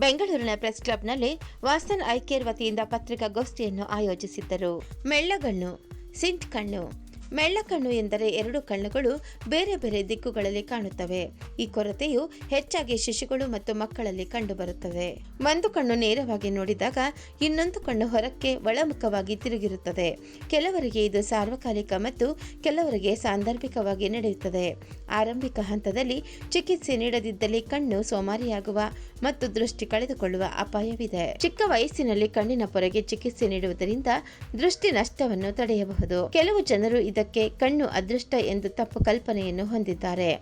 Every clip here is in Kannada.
ಬೆಂಗಳೂರಿನ ಪ್ರೆಸ್ ಕ್ಲಬ್ನಲ್ಲಿ ವಾಸನ್ ಐಕೇರ್ ವತಿಯಿಂದ ಪತ್ರಿಕಾಗೋಷ್ಠಿಯನ್ನು ಆಯೋಜಿಸಿದ್ದರು. ಮೆಳ್ಳಗಣ್ಣು ಸಿಂಟ್ ಕಣ್ಣು ಮೆಳ್ಳಕಣ್ಣು ಎಂದರೆ ಎರಡು ಕಣ್ಣುಗಳು ಬೇರೆ ಬೇರೆ ದಿಕ್ಕುಗಳಲ್ಲಿ ಕಾಣುತ್ತವೆ. ಈ ಕೊರತೆಯು ಹೆಚ್ಚಾಗಿ ಶಿಶುಗಳು ಮತ್ತು ಮಕ್ಕಳಲ್ಲಿ ಕಂಡುಬರುತ್ತದೆ. ಒಂದು ಕಣ್ಣು ನೇರವಾಗಿ ನೋಡಿದಾಗ ಇನ್ನೊಂದು ಕಣ್ಣು ಹೊರಕ್ಕೆ ಒಳಮುಖವಾಗಿ ತಿರುಗಿರುತ್ತದೆ. ಕೆಲವರಿಗೆ ಇದು ಸಾರ್ವಕಾಲಿಕ ಮತ್ತು ಕೆಲವರಿಗೆ ಸಾಂದರ್ಭಿಕವಾಗಿ ನಡೆಯುತ್ತದೆ. ಆರಂಭಿಕ ಹಂತದಲ್ಲಿ ಚಿಕಿತ್ಸೆ ನೀಡದಿದ್ದಲ್ಲಿ ಕಣ್ಣು ಸೋಮಾರಿಯಾಗುವ ಮತ್ತು ದೃಷ್ಟಿ ಕಳೆದುಕೊಳ್ಳುವ ಅಪಾಯವಿದೆ. ಚಿಕ್ಕ ವಯಸ್ಸಿನಲ್ಲಿ ಕಣ್ಣಿನ ಪೊರೆಗೆ ಚಿಕಿತ್ಸೆ ನೀಡುವುದರಿಂದ ದೃಷ್ಟಿ ನಷ್ಟವನ್ನು ತಡೆಯಬಹುದು. ಕೆಲವು ಜನರು ಕಣ್ಣು ಅದೃಷ್ಟ ಎಂದು ತಪ್ಪು ಕಲ್ಪನೆಯನ್ನು ಹೊಂದಿದ್ದಾರೆ.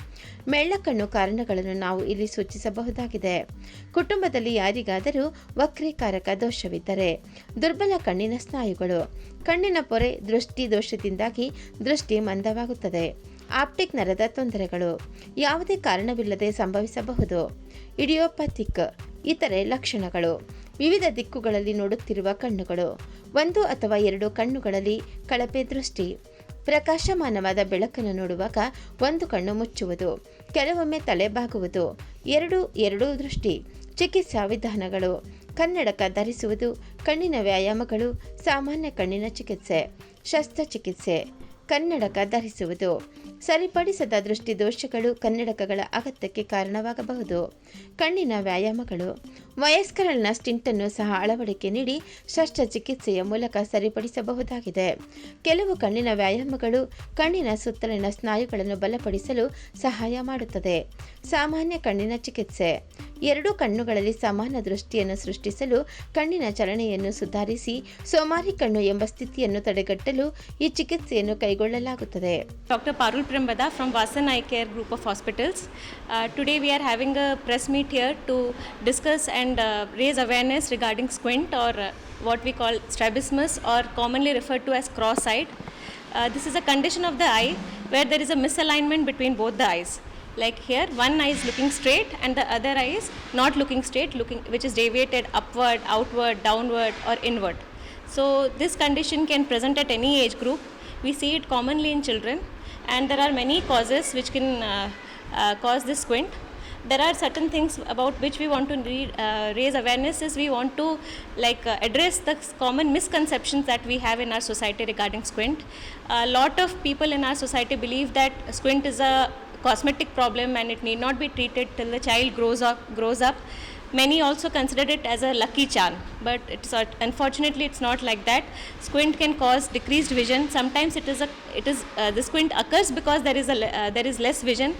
ಮೆಳ್ಳಕಣ್ಣು ಕಾರಣಗಳನ್ನು ನಾವು ಇಲ್ಲಿ ಸೂಚಿಸಬಹುದಾಗಿದೆ. ಕುಟುಂಬದಲ್ಲಿ ಯಾರಿಗಾದರೂ ವಕ್ರೀಕಾರಕ ದೋಷವಿದ್ದರೆ ದುರ್ಬಲ ಕಣ್ಣಿನ ಸ್ನಾಯುಗಳು. ಕಣ್ಣಿನ ಪೊರೆ ದೃಷ್ಟಿ ದೋಷದಿಂದಾಗಿ ದೃಷ್ಟಿ ಮಂದವಾಗುತ್ತದೆ. ಆಪ್ಟಿಕ್ ನರದ ತೊಂದರೆಗಳು. ಯಾವುದೇ ಕಾರಣವಿಲ್ಲದೆ ಸಂಭವಿಸಬಹುದು. ಇಡಿಯೋಪಥಿಕ್, ಇತರೆ ಲಕ್ಷಣಗಳು. ವಿವಿಧ ದಿಕ್ಕುಗಳಲ್ಲಿ ನೋಡುತ್ತಿರುವ ಕಣ್ಣುಗಳು. ಒಂದು ಅಥವಾ ಎರಡು ಕಣ್ಣುಗಳಲ್ಲಿ ಕಳಪೆ ದೃಷ್ಟಿ. ಪ್ರಕಾಶಮಾನವಾದ ಬೆಳಕನ್ನು ನೋಡುವಾಗ ಒಂದು ಕಣ್ಣು ಮುಚ್ಚುವುದು, ಕೆಲವೊಮ್ಮೆ ತಲೆ ಬಾಗುವುದು ಎರಡು ಎರಡೂ ದೃಷ್ಟಿ, ಚಿಕಿತ್ಸಾ ವಿಧಾನಗಳು, ಕನ್ನಡಕ ಧರಿಸುವುದು, ಕಣ್ಣಿನ ವ್ಯಾಯಾಮಗಳು, ಸಾಮಾನ್ಯ ಕಣ್ಣಿನ ಚಿಕಿತ್ಸೆ, ಶಸ್ತ್ರಚಿಕಿತ್ಸೆ. ಕನ್ನಡಕ ಧರಿಸುವುದು. ಸರಿಪಡಿಸದ ದೃಷ್ಟಿ ದೋಷಗಳು ಕನ್ನಡಕಗಳ ಅಗತ್ಯಕ್ಕೆ ಕಾರಣವಾಗಬಹುದು. ಕಣ್ಣಿನ ವ್ಯಾಯಾಮಗಳು. ವಯಸ್ಕರಲ್ಲಿನ ಸ್ಟಿಂಟನ್ನು ಸಹ ಅಳವಡಿಕೆ ನೀಡಿ ಶಸ್ತ್ರಚಿಕಿತ್ಸೆಯ ಮೂಲಕ ಸರಿಪಡಿಸಬಹುದಾಗಿದೆ. ಕೆಲವು ಕಣ್ಣಿನ ವ್ಯಾಯಾಮಗಳು ಕಣ್ಣಿನ ಸುತ್ತಲಿನ ಸ್ನಾಯುಗಳನ್ನು ಬಲಪಡಿಸಲು ಸಹಾಯ ಮಾಡುತ್ತದೆ. ಸಾಮಾನ್ಯ ಕಣ್ಣಿನ ಚಿಕಿತ್ಸೆ. ಎರಡೂ ಕಣ್ಣುಗಳಲ್ಲಿ ಸಮಾನ ದೃಷ್ಟಿಯನ್ನು ಸೃಷ್ಟಿಸಲು ಕಣ್ಣಿನ ಚಲನೆಯನ್ನು ಸುಧಾರಿಸಿ ಸೋಮಾರಿ ಕಣ್ಣು ಎಂಬ ಸ್ಥಿತಿಯನ್ನು ತಡೆಗಟ್ಟಲು ಈ ಚಿಕಿತ್ಸೆಯನ್ನು ಕೈಗೊಳ್ಳಲಾಗುತ್ತದೆ. Doctor Parul ಪ್ರಂಬದ from Vasan eye care group of hospitals today we are having a press meet here to discuss and raise awareness regarding squint or what we call strabismus or commonly refer to as cross eye this is a condition of the eye where there is a misalignment between both the eyes Like here, one eye is looking straight and the other eye is not looking straight, looking which is deviated upward, outward, downward, or inward. So this condition can present at any age group. We see it commonly in children, and there are many causes which can uh, uh, cause this squint. There are certain things about which we want to read, uh, raise awareness. Is we want to like uh, address the common misconceptions that we have in our society regarding squint. A lot of people in our society believe that squint is a cosmetic problem and it need not be treated till the child grows up. Grows up. Many also consider it as a lucky charm, but it's unfortunately it's not like that. Squint can cause decreased vision. Sometimes it is a it is uh, the squint occurs because there is a uh, there is less vision,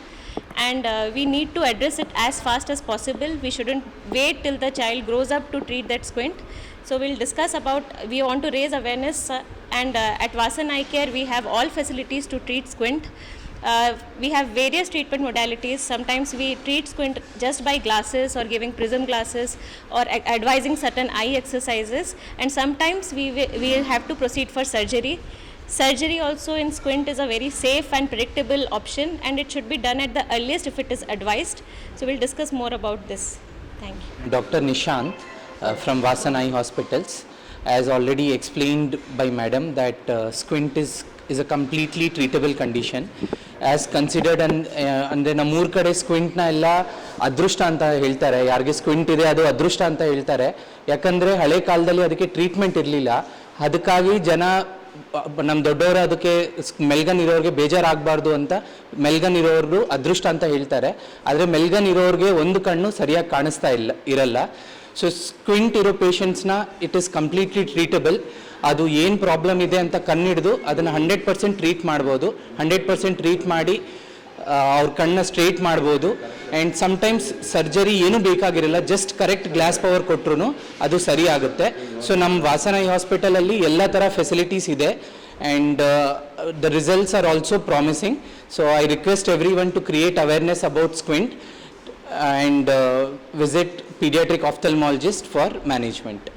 and uh, we need to address it as fast as possible. We shouldn't wait till the child grows up to treat that squint. So we'll discuss about we want to raise awareness, uh, and uh, at Vasan Eye Care we have all facilities to treat squint. Uh, we have various treatment modalities. Sometimes we treat squint just by glasses or giving prism glasses or advising certain eye exercises. And sometimes we will have to proceed for surgery. Surgery also in squint is a very safe and predictable option, and it should be done at the earliest if it is advised. So we'll discuss more about this. Thank you. Dr. Nishant uh, from Vasanai Hospitals has already explained by madam that uh, squint is is a completely treatable condition. As considered ಅನ್ ಅಂದರೆ ನಮ್ಮೂರ ಕಡೆ ಸ್ಕ್ವಿಂಟ್ನ ಎಲ್ಲ ಅದೃಷ್ಟ ಅಂತ ಹೇಳ್ತಾರೆ. ಯಾರಿಗೆ ಸ್ಕ್ವಿಂಟ್ ಇದೆ ಅದು ಅದೃಷ್ಟ ಅಂತ ಹೇಳ್ತಾರೆ. ಯಾಕಂದರೆ ಹಳೆ ಕಾಲದಲ್ಲಿ ಅದಕ್ಕೆ ಟ್ರೀಟ್ಮೆಂಟ್ ಇರಲಿಲ್ಲ. ಅದಕ್ಕಾಗಿ ಜನ ನಮ್ಮ ದೊಡ್ಡವರು ಅದಕ್ಕೆ ಮೆಲ್ಗನ್ ಇರೋರಿಗೆ ಬೇಜಾರಾಗಬಾರ್ದು ಅಂತ ಮೆಲ್ಗನ್ ಇರೋರು ಅದೃಷ್ಟ ಅಂತ ಹೇಳ್ತಾರೆ. ಆದರೆ ಮೆಲ್ಗನ್ ಇರೋರಿಗೆ ಒಂದು ಕಣ್ಣು ಸರಿಯಾಗಿ ಕಾಣಿಸ್ತಾ ಇಲ್ಲ, ಇರಲ್ಲ. ಸೊ ಸ್ಕ್ವಿಂಟ್ ಇರೋ ಪೇಷಂಟ್ಸ್ನ ಇಟ್ ಈಸ್ ಕಂಪ್ಲೀಟ್ಲಿ ಟ್ರೀಟಬಲ್ ಅದು ಏನು ಪ್ರಾಬ್ಲಮ್ ಇದೆ ಅಂತ ಕಣ್ಣಿಡ್ದು, ಅದನ್ನು ಹಂಡ್ರೆಡ್ ಪರ್ಸೆಂಟ್ ಟ್ರೀಟ್ ಮಾಡ್ಬೋದು. ಹಂಡ್ರೆಡ್ ಪರ್ಸೆಂಟ್ ಟ್ರೀಟ್ ಮಾಡಿ ಅವ್ರ ಕಣ್ಣನ್ನ ಸ್ಟ್ರೇಟ್ ಮಾಡ್ಬೋದು. ಆ್ಯಂಡ್ ಸಮ್ಟೈಮ್ಸ್ ಸರ್ಜರಿ ಏನೂ ಬೇಕಾಗಿರಲ್ಲ ಜಸ್ಟ್ ಕರೆಕ್ಟ್ ಗ್ಲಾಸ್ ಪವರ್ ಕೊಟ್ಟರು ಅದು ಸರಿ ಆಗುತ್ತೆ ಸೊ ನಮ್ಮ ವಾಸನಾಯಿ ಹಾಸ್ಪಿಟಲಲ್ಲಿ ಎಲ್ಲ ಥರ ಫೆಸಿಲಿಟೀಸ್ ಇದೆ. And the results are also promising so I request everyone to create awareness about squint and uh, visit pediatric ophthalmologist for management.